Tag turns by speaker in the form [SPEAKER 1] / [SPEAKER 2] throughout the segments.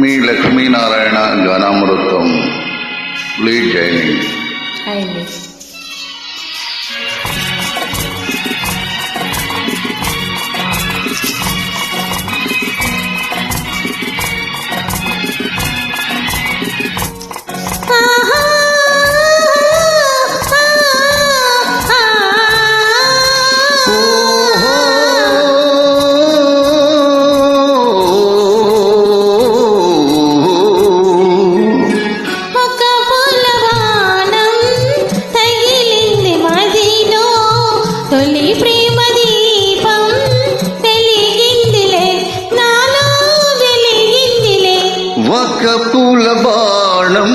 [SPEAKER 1] మీ లక్ష్మీనారాయణ గానామృతం please
[SPEAKER 2] joining
[SPEAKER 3] ఒక
[SPEAKER 1] పూల బాణం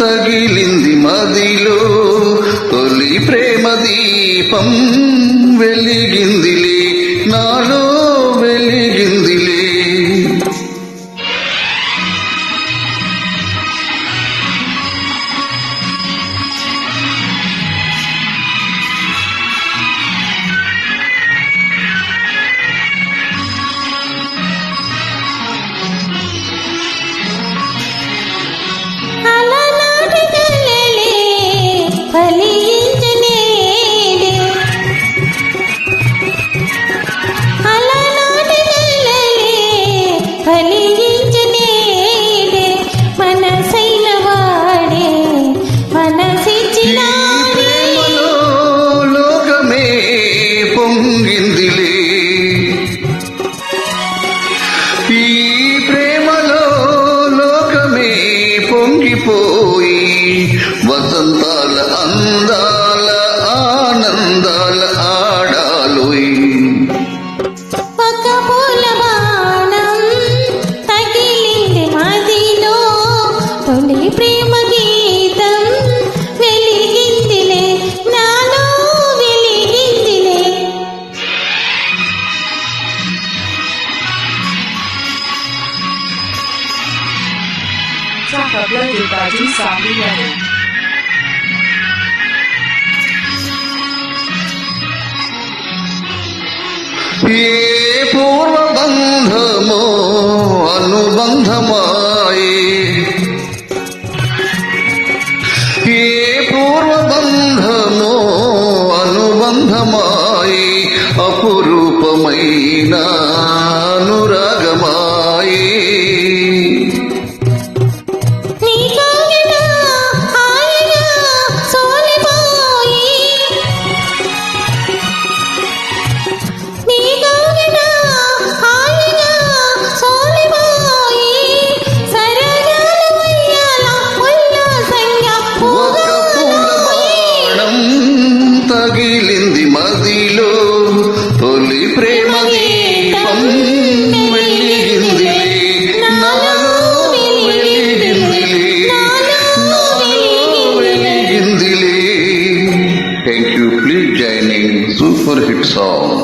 [SPEAKER 1] తగిలింది మదిలో తొలి ప్రేమ దీపం. तबला दिलबाजी शामिल है
[SPEAKER 3] पूर्व बंध मो अनुबंध माए हे पूर्व बंध मो अनुबंध माए
[SPEAKER 1] अपुरूप मैना अनुराग తగిలింది మదిలో తొలి ప్రేమ దీపం వెలిగిందిలే నాలో వెలిగిందిలే. నాలో వెలిగిందిలే. Thank you please joining super hit song